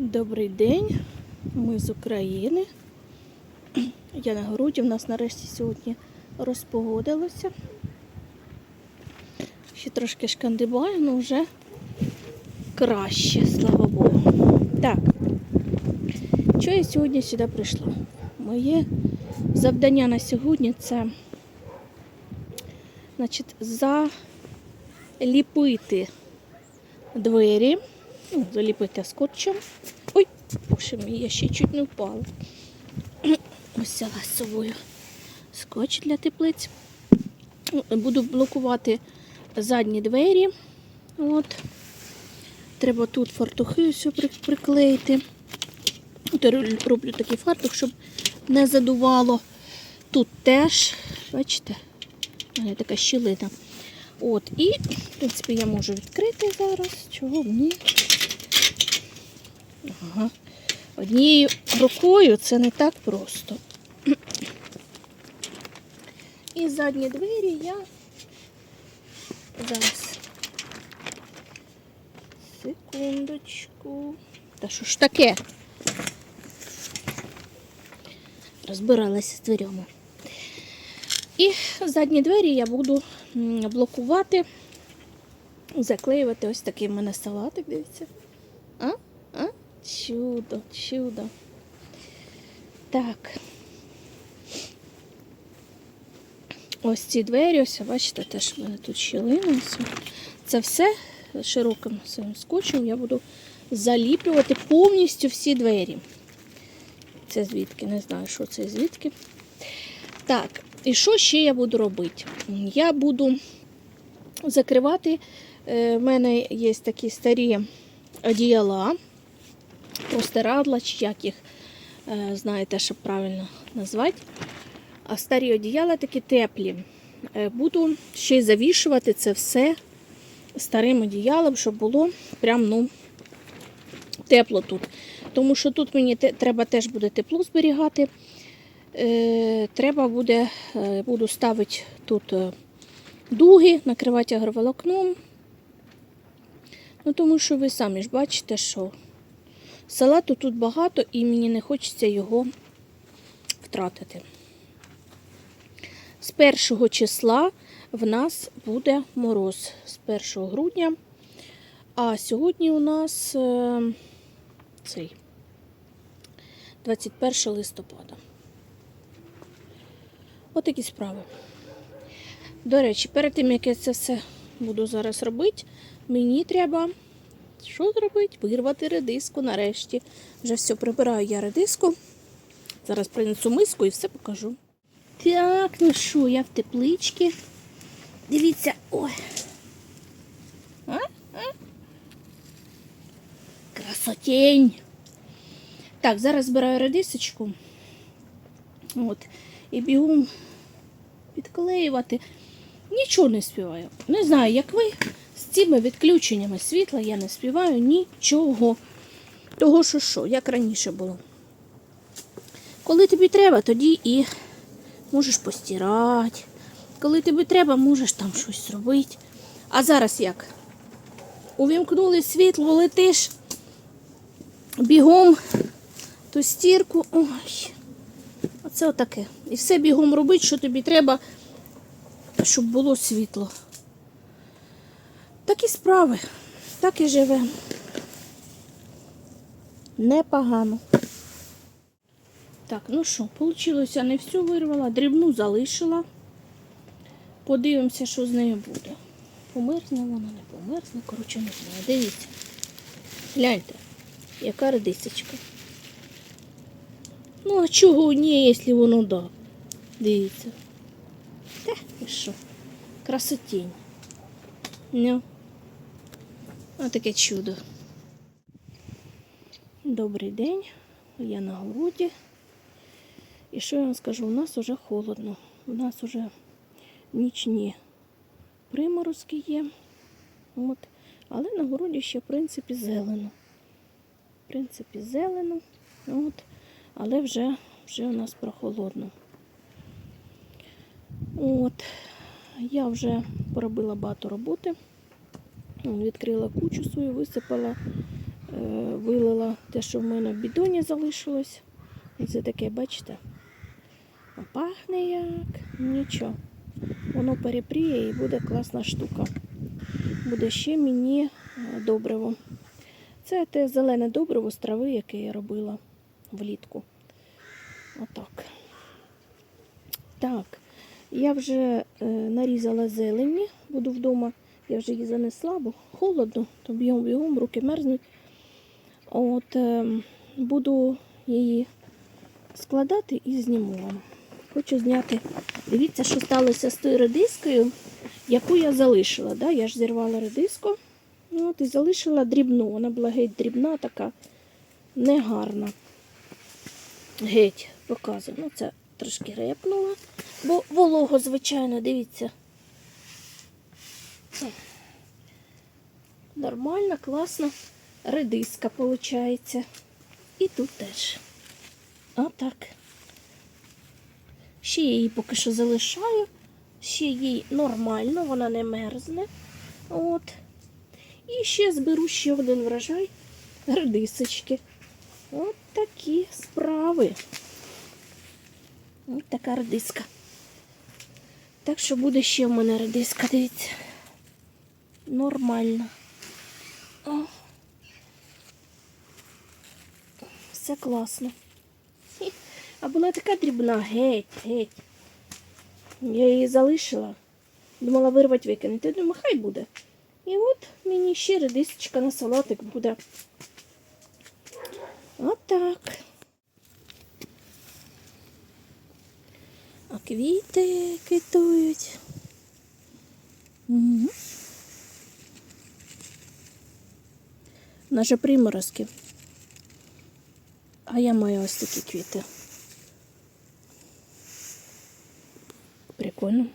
Добрий день, ми з України. Я на городі, в нас нарешті сьогодні розпогодилося. Ще трошки шкандибає, але вже краще, слава Богу. Так, що я сьогодні сюди прийшла? Моє завдання на сьогодні це значить, заліпити двері, заліпити скотчем. Ой, боже мій, я ще чуть не впала. Ось взяла з собою скотч для теплиць. Буду блокувати задні двері. От. Треба тут фартухи при- приклеїти. Роблю такий фартух, щоб не задувало. Тут теж, бачите, мене така щілина. От, і, в принципі, я можу відкрити зараз. Чого ні? Ага. Однією рукою це не так просто. І задні двері я зараз. Секундочку. Та що ж таке? Розбиралася з дверями. І задні двері я буду блокувати, заклеювати ось такий в мене салатик, дивіться. А? Чудо, чудо. Так. Ось ці двері, ось, бачите, теж в мене тут щілина. Це все широким своїм скотчем я буду заліплювати повністю всі двері. Це звідки? Не знаю, що це звідки. Так, і що ще я буду робити? Я буду закривати. е, В мене є такі старі одіяла, простирадла, чи як їх е, знаєте, щоб правильно назвати. А старі одіяла такі теплі. Е, Буду ще й завішувати це все старим одіялом, щоб було прям ну, тепло тут. Тому що тут мені треба теж буде тепло зберігати. Е, треба буде, буду ставити тут дуги, накривати агроволокном. Ну, тому що ви самі ж бачите, що салату тут багато і мені не хочеться його втратити. З 1 числа в нас буде мороз з 1 грудня. А сьогодні у нас е, цей 21 листопада. Отакі справи. До речі, перед тим, як я це все буду зараз робити, мені треба що зробити? Вирвати редиску нарешті. Вже все прибираю я редиску. Зараз принесу миску і все покажу. Так, ну що, я в тепличці. Дивіться, ой. А? Красотень. Так, зараз збираю редисочку. От. І бігом підклеювати. Нічого не співаю. Не знаю, як ви з цими відключеннями світла я не співаю нічого. Того, що що, як раніше було. Коли тобі треба, тоді і можеш постирати. Коли тобі треба, можеш там щось зробити. А зараз як? Увімкнули світло, летиш бігом ту стірку. Ой. Оце отаке. І все бігом робити, що тобі треба, щоб було світло. Такі справи, так і живе. Непогано. Так, ну що, вийшло, не всю вирвала, дрібну залишила. Подивимося, що з нею буде. Померзне вона, не померзне, коротше, не знаю. Дивіться. Гляньте, яка редисочка. Ну, а чого ні, якщо воно да? Дивіться. Те, і що? Красотінь. Ну. А таке чудо. Добрий день. Я на городі. І що я вам скажу? У нас уже холодно. У нас уже нічні приморозки є. От. Але на городі ще, в принципі, зелено. В принципі, зелено. От. Але вже, вже у нас прохолодно. От. Я вже поробила багато роботи. Відкрила кучу свою, висипала, е, вилила те, що в мене в бідоні залишилось. Це таке, бачите? Пахне як нічого. Воно перепріє і буде класна штука. Буде ще мені е, добриво. Це те зелене добриво з трави, яке я робила влітку. Отак. Так, я вже е, нарізала зелені, буду вдома. Я вже її занесла, бо холодно, то бігом бігом, руки мерзнуть. От е, буду її складати і зніму вам. Хочу зняти. Дивіться, що сталося з тою редискою, яку я залишила. Да? Я ж зірвала редиску. Ну, от і залишила дрібну. Вона була геть дрібна, така негарна. Геть показую. Ну, це трошки репнула, бо волого, звичайно, дивіться. Нормальна, класна редиска виходить. І тут теж. Отак. Ще я її поки що залишаю. Ще їй нормально, вона не мерзне. От. І ще зберу ще один врожай редисочки. От такі справи. От така редиска. Так що буде ще в мене редиска, дивіться. Нормально. О. Все класно. А була така дрібна, геть, геть. Я її залишила. Думала вирвати викинути. Думаю, хай буде. І от мені ще редисочка на салатик буде. Отак. А квіти квітують. Угу. Наже приморозки. А я маю ось такі квіти. Прикольно.